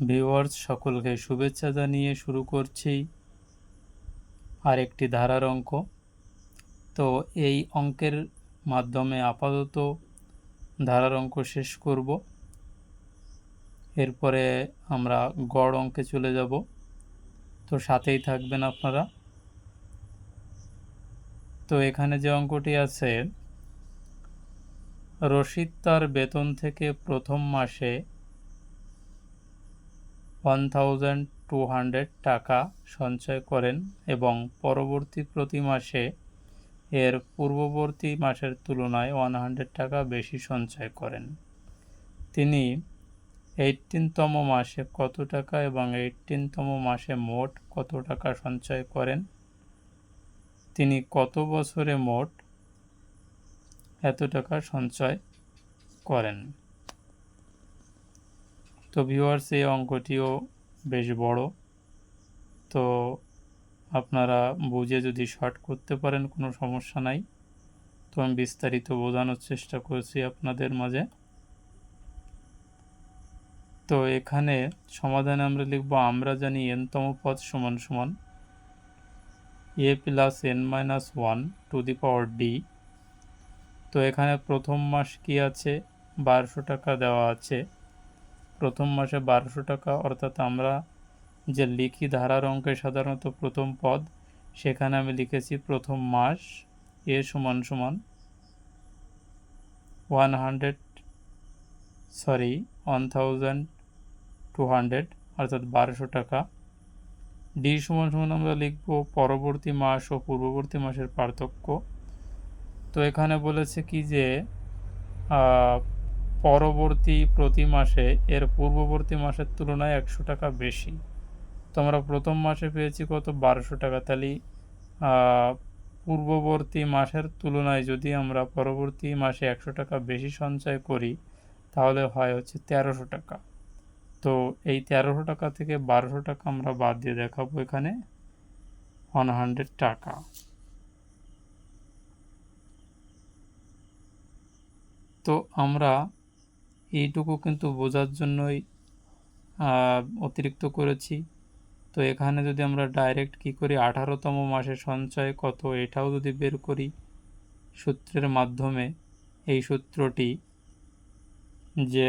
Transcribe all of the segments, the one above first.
Viewers, সকলকে শুভেচ্ছা জানিয়ে শুরু করছি আরেকটি ধারার অঙ্ক। তো এই অঙ্কের মাধ্যমে আপাতত ধারার অঙ্ক শেষ করব। এরপরে আমরা গড় অঙ্কে চলে যাব। তো সাথেই থাকবেন আপনারা। তো এখানে যে অঙ্কটি আছে রশিদ তার বেতন থেকে প্রথম মাসে ওয়ান থাউজেন্ড টু হান্ড্রেড টাকা সঞ্চয় করেন এবং পরবর্তী প্রতি মাসে এর পূর্ববর্তী মাসের তুলনায় ওয়ান হান্ড্রেড টাকা বেশি সঞ্চয় করেন। তিনি এইটিনতম মাসে কত টাকা এবং এইটিনতম মাসে মোট কত টাকা সঞ্চয় করেন? তিনি কত বছরে মোট এত টাকা সঞ্চয় করেন? তো ভিউয়ার্স এই অঙ্কটিও বেশ বড়। তো আপনারা বুঝে যদি শর্ট করতে পারেন, কোনো সমস্যা নাই। তো আমি বিস্তারিত বোঝানোর চেষ্টা করছি আপনাদের মাঝে। তো এখানে সমাধানে আমরা লিখব, আমরা জানি এনতম পদ সমান সমান a plus n minus one to the power d তো এখানে প্রথম মাস কি আছে? বারোশো টাকা দেওয়া আছে। প্রথম মাসে বারোশো টাকা, অর্থাৎ আমরা যে লিখি ধারার অঙ্কে সাধারণত প্রথম পদ, সেখানে আমি লিখেছি প্রথম মাস এ সমান সমান one hundred, sorry, one thousand two hundred, অর্থাৎ বারোশো টাকা। ডি সমান সমান আমরা লিখব পরবর্তী মাস ও পূর্ববর্তী মাসের পার্থক্য। তো এখানে বলেছে কি যে পরবর্তী প্রতি মাসে, এর পূর্ববর্তী মাসের তুলনায় একশো টাকা বেশি। তো আমরা প্রথম মাসে পেয়েছি কত? বারোশো টাকা। তাহলে পূর্ববর্তী মাসের তুলনায় যদি আমরা পরবর্তী মাসে একশো টাকা বেশি সঞ্চয় করি, তাহলে হয় হচ্ছে তেরোশো টাকা। তো এই তেরোশো টাকা থেকে বারোশো টাকা আমরা বাদ দিয়ে দেখাবো এখানে। ওয়ান হান্ড্রেড টাকা। তো আমরা এইটুকু কিন্তু বোঝার জন্যই অতিরিক্ত করেছি। তো এখানে যদি আমরা ডাইরেক্ট কি করি, আঠারোতম মাসে সঞ্চয় কত এটাও যদি বের করি সূত্রের মাধ্যমে, এই সূত্রটি যে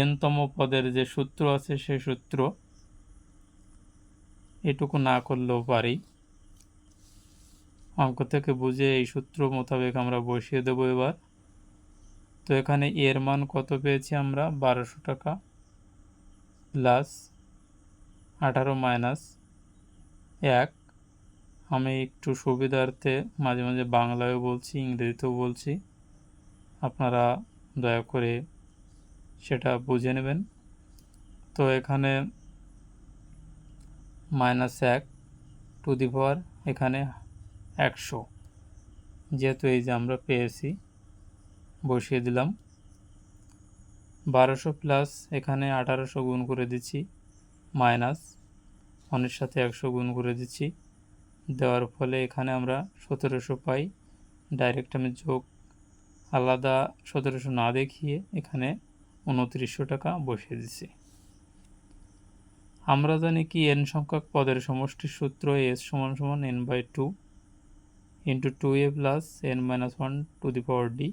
এনতম পদের যে সূত্র আছে সেই সূত্র, এটুকু না করলেও পারি। অঙ্ক থেকে বুঝে এই সূত্র মোতাবেক আমরা বসিয়ে দেব এবার। তো এখানে এর মান কত পেয়েছি আমরা? বারোশো টাকা প্লাস আঠারো মাইনাস এক। আমি একটু সুবিধার্থে মাঝে মাঝে বাংলায়ও বলছি, ইংরেজিতেও বলছি। আপনারা দয়া করে সেটা বুঝে নেবেন। তো এখানে মাইনাস এক টু দি পাওয়ার, এখানে একশো। যেহেতু এই যে আমরা পেয়েছি, বসিয়ে দিলাম। বারোশো প্লাস এখানে আঠারোশো গুণ করে দিচ্ছি মাইনাস ওয়ানের সাথে একশো গুণ করে দিচ্ছি। দেওয়ার ফলে এখানে আমরা সতেরোশো পাই। ডাইরেক্ট আমি যোগ আলাদা সতেরোশো না দেখিয়ে এখানে উনত্রিশশো টাকা বসিয়ে দিচ্ছি। আমরা জানি কি এন সংখ্যক পদের সমষ্টির সূত্র এস সমান সমান n by two into two a plus n minus one to the power d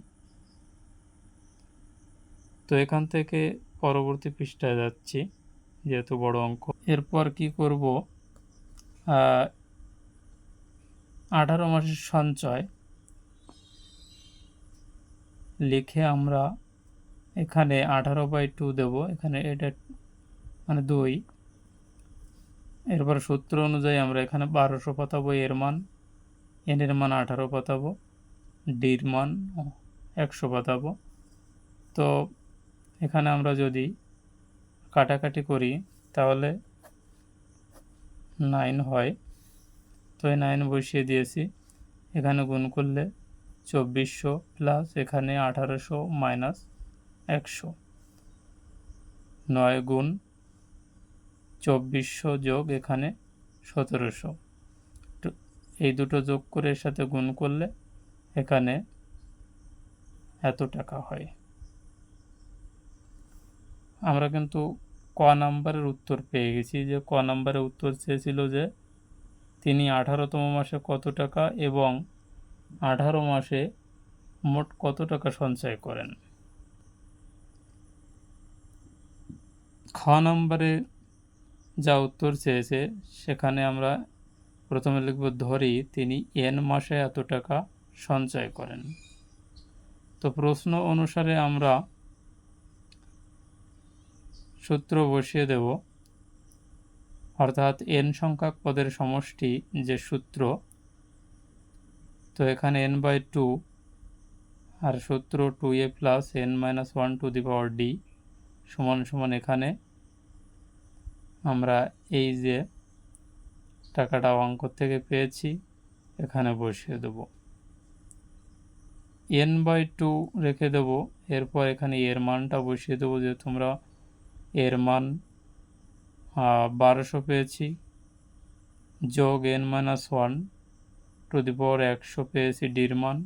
তো এখান থেকে পরবর্তী পৃষ্ঠায় যাচ্ছি, যেহেতু বড় অঙ্ক। এরপর কি করব? আঠারো মাসের সঞ্চয় লিখে আমরা এখানে আঠারো বাই টু দেব, এখানে এটা মানে দুই। এরপর সূত্র অনুযায়ী আমরা এখানে বারোশো পাতাবো এর মান এনের মান আঠারো পাতাবো, ডির মান একশো পাতাবো। তো এখানে আমরা যদি কাটাকাটি করি, তাহলে নাইন হয়। তো এই নাইন বসিয়ে দিয়েছি। এখানে গুণ করলে চব্বিশশো প্লাস এখানে আঠারোশো মাইনাস একশো। নয় গুণ চব্বিশশো যোগ এখানে সতেরোশো। এই দুটো যোগ করে এর সাথে গুণ করলে এখানে এত টাকা হয়। আমরা কিন্তু ক নাম্বারের উত্তর পেয়ে গেছি যে ক নাম্বারের উত্তর চেয়েছিল যে তিনি আঠারোতম মাসে কত টাকা এবং আঠারো মাসে মোট কত টাকা সঞ্চয় করেন। খ নম্বরে যা উত্তর চেয়েছে সেখানে আমরা প্রথমে লিখব, ধরি, তিনি এন মাসে এত টাকা সঞ্চয় করেন। তো প্রশ্ন অনুসারে আমরা সূত্র বসিয়ে দেব, অর্থাৎ এন সংখ্যক পদের সমষ্টি যে সূত্র, তো এখানে এন বাই টু আর সূত্র two a plus n minus one to the power d সমান সমান এখানে। আমরা এই যে টাকাটা অঙ্ক থেকে পেয়েছি, এখানে বসিয়ে দেব। এন বাই টু রেখে দেব, এরপর এখানে এর মানটা বসিয়ে দেবো যে তোমরা এর মান বারোশো পেয়েছি, যোগ n minus one to the power একশো পেয়েছি ডির মান,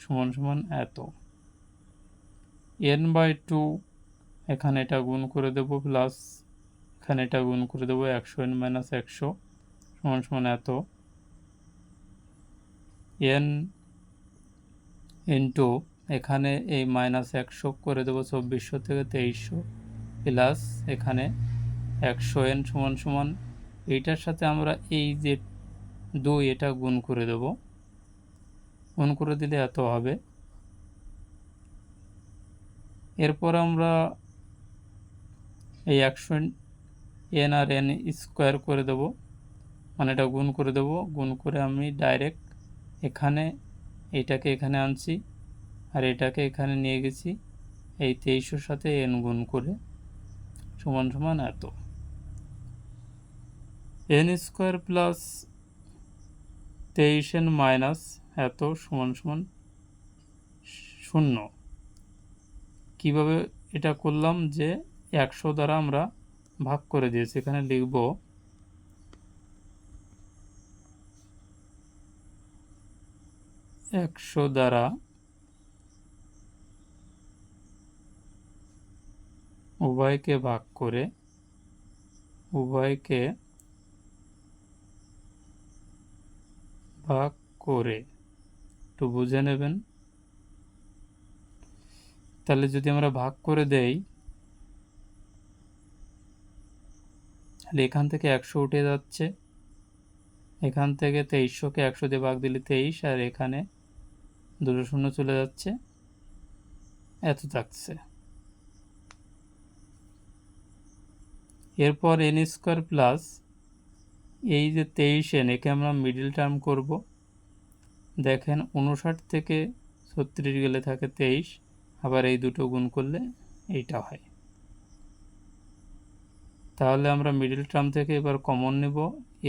সমান সমান এত। এন বাই টু এখানে এটা গুণ করে দেব প্লাস এখানে এটা গুণ করে দেবো একশো এন মাইনাস একশো। সমান সমান এত? এন ইন্টু এখানে এই মাইনাস একশো করে দেবো চব্বিশশো থেকে তেইশশো প্লাস এখানে একশো এন সমান সমান এইটার সাথে আমরা এই যে দুই এটা গুণ করে দেব। গুণ করে দিলে এত হবে। এরপর আমরা এই একশো এন আর এন স্কোয়ার করে দেব। মানে এটা গুণ করে দেব। গুণ করে আমি ডাইরেক্ট এখানে এইটাকে এখানে আনছি আর এটাকে এখানে নিয়ে গেছি এই তেইশোর সাথে এন গুণ করে। সমান সমান এত এন স্কোয়ার প্লাস তেইশ এন মাইনাস এত সমান সমান শূন্য। কীভাবে এটা করলাম যে একশো দ্বারা আমরা ভাগ করে দিয়েছি। এখানে লিখব একশো দ্বারা উভয়কে ভাগ করে উভয়কে ভাগ করে, একটু বুঝে নেবেন? তাহলে যদি আমরা ভাগ করে দেই, তাহলে এখান থেকে একশো উঠে যাচ্ছে। এখান থেকে তেইশশোকে একশো দিয়ে ভাগ দিলে তেইশ, আর এখানে দুটো শূন্য চলে যাচ্ছে। এত থাকছে। এরপর এন স্কোয়ার প্লাস এই যে তেইশ এন একে আমরা মিডিল টার্ম করব। দেখেন উনষাট থেকে ছত্রিশ গেলে থাকে তেইশ, আবার এই দুটো গুণ করলে এইটা হয়। তাহলে আমরা মিডিল টার্ম থেকে এবার কমন নেব।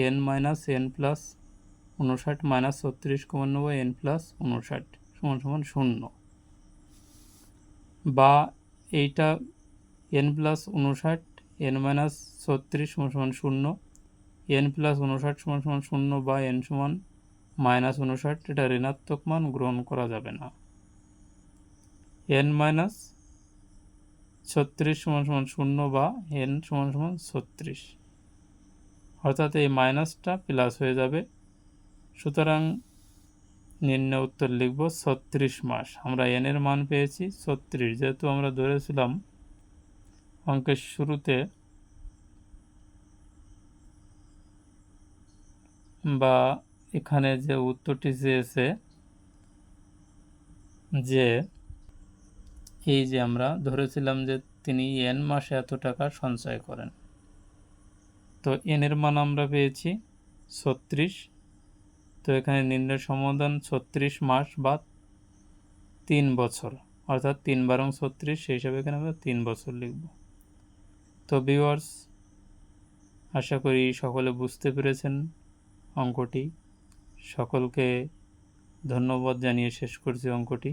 এন মাইনাস এন প্লাস উনষাট মাইনাস ছত্রিশ কমন নেব এন প্লাস উনষাট সমান সমান শূন্য। বা এইটা এন প্লাস উনষাট এন মাইনাস ছত্রিশ সমান সমান শূন্য এন প্লাস উনষাট সমান সমান শূন্য বা এন সমান মাইনাস উনষাট এটা ঋণাত্মক মান, গ্রহণ করা যাবে না। এন মাইনাস ছত্রিশ সমান সমান শূন্য বা এন সমান সমান ছত্রিশ। অর্থাৎ এই মাইনাসটা প্লাস হয়ে যাবে। সুতরাং নিম্ন উত্তর লিখব, ছত্রিশ মাস। আমরা এনের মান পেয়েছি, ছত্রিশ। যেহেতু আমরা ধরেছিলাম অঙ্কের শুরুতে বা এখানে যে উত্তরটি চেয়েছে যে, এই যে আমরা ধরেছিলাম যে তিনি এন মাসে এত টাকা সঞ্চয় করেন। তো এনের মান আমরা পেয়েছি, ছত্রিশ। তো এখানে নিম্ন সমাধান ছত্রিশ মাস বা তিন বছর। অর্থাৎ তিন বারং ছত্রিশ, সেই হিসাবে এখানে আমরা তিন বছর লিখব। তো ভিওয়ার্স আশা করি সকলে বুঝতে পেরেছেন অঙ্কটি। সকলকে ধন্যবাদ জানিয়ে শেষ করছি অঙ্কটি।